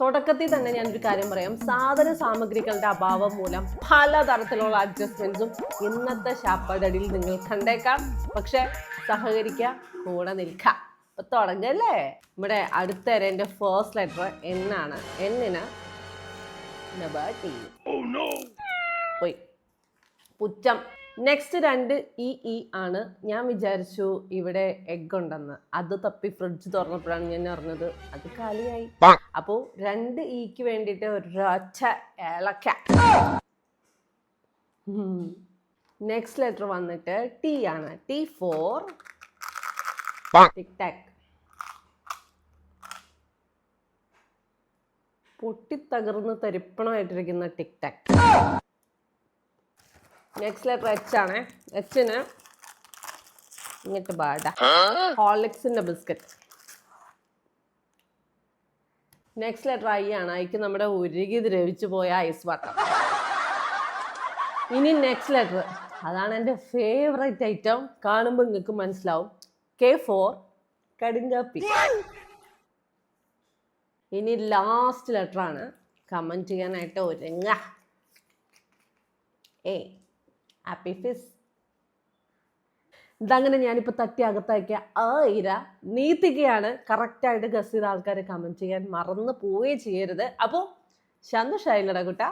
തുടക്കത്തിൽ തന്നെ ഞാനൊരു കാര്യം പറയാം. സാധന സാമഗ്രികളുടെ അഭാവം മൂലം പലതരത്തിലുള്ള അഡ്ജസ്റ്റ്മെന്റ്സും ഇന്നത്തെ ശാപ്പടടിയിൽ നിങ്ങൾ കണ്ടേക്കാം. പക്ഷെ സഹകരിക്കുക കൂടെ നിൽക്കുക. അപ്പൊ തുടങ്ങല്ലേ? ഇവിടെ അടുത്ത എന്റെ ഫേസ്റ്റ് ലെറ്റർ എന്നാണ്. എന്നിന് നമ്പർ ടി പോയി. പുച്ഛം നെക്സ്റ്റ് രണ്ട് ഇ ഇ ആണ്. ഞാൻ വിചാരിച്ചു ഇവിടെ എഗ് ഉണ്ടെന്ന്. അത് തപ്പി ഫ്രിഡ്ജ് തുറന്നപ്പോഴാണ് ഞാൻ അറിഞ്ഞത് അത് കാലിയായി. അപ്പോ രണ്ട് ഇക്ക് വേണ്ടിയിട്ട് ഒരൊറ്റ ഏലക്ക. നെക്സ്റ്റ് ലെറ്റർ വന്നിട്ട് ടി ആണ്. ടി ഫോർ ടിക് ടാക് പൊട്ടിത്തകർന്ന് തരിപ്പണമായിട്ടിരിക്കുന്ന Tic Tac next letter H ആണ്. എച്ചിന് ഇങ്ങോട്ട് ബാഡ ഹോർലിക്സിന്റെ ബിസ്ക്കറ്റ് നെക്സ്റ്റ് ലെറ്റർ ഐ ആണ് ഐക്ക് നമ്മുടെ ഉരുകി ദ്രവിച്ചു പോയ ഐസ് വാട്ടർ ഇനി നെക്സ്റ്റ് ലെറ്റർ അതാണ് എന്റെ ഫേവറേറ്റ് ഐറ്റം കാണുമ്പോൾ നിങ്ങൾക്ക് മനസ്സിലാവും. കെ ഫോർ കടുങ്കാപ്പി. ഇനി ലാസ്റ്റ് ലെറ്ററാണ് ആണ്. കമന്റ് ചെയ്യാനായിട്ട് ഒരുങ്ങ. ഏ ഹാപ്പി ഫിസ് ഇതങ്ങനെ ഞാനിപ്പോൾ തട്ടി അകത്താക്കിയ ആ ഇര നീത്തികയാണ് കറക്റ്റായിട്ട് ഗസ് ചെയ്ത ആൾക്കാർ കമന്റ് ചെയ്യാൻ മറന്നു പോവുകയും ചെയ്യരുത്. അപ്പോൾ സന്തോഷമായില്ലടാ കുട്ട.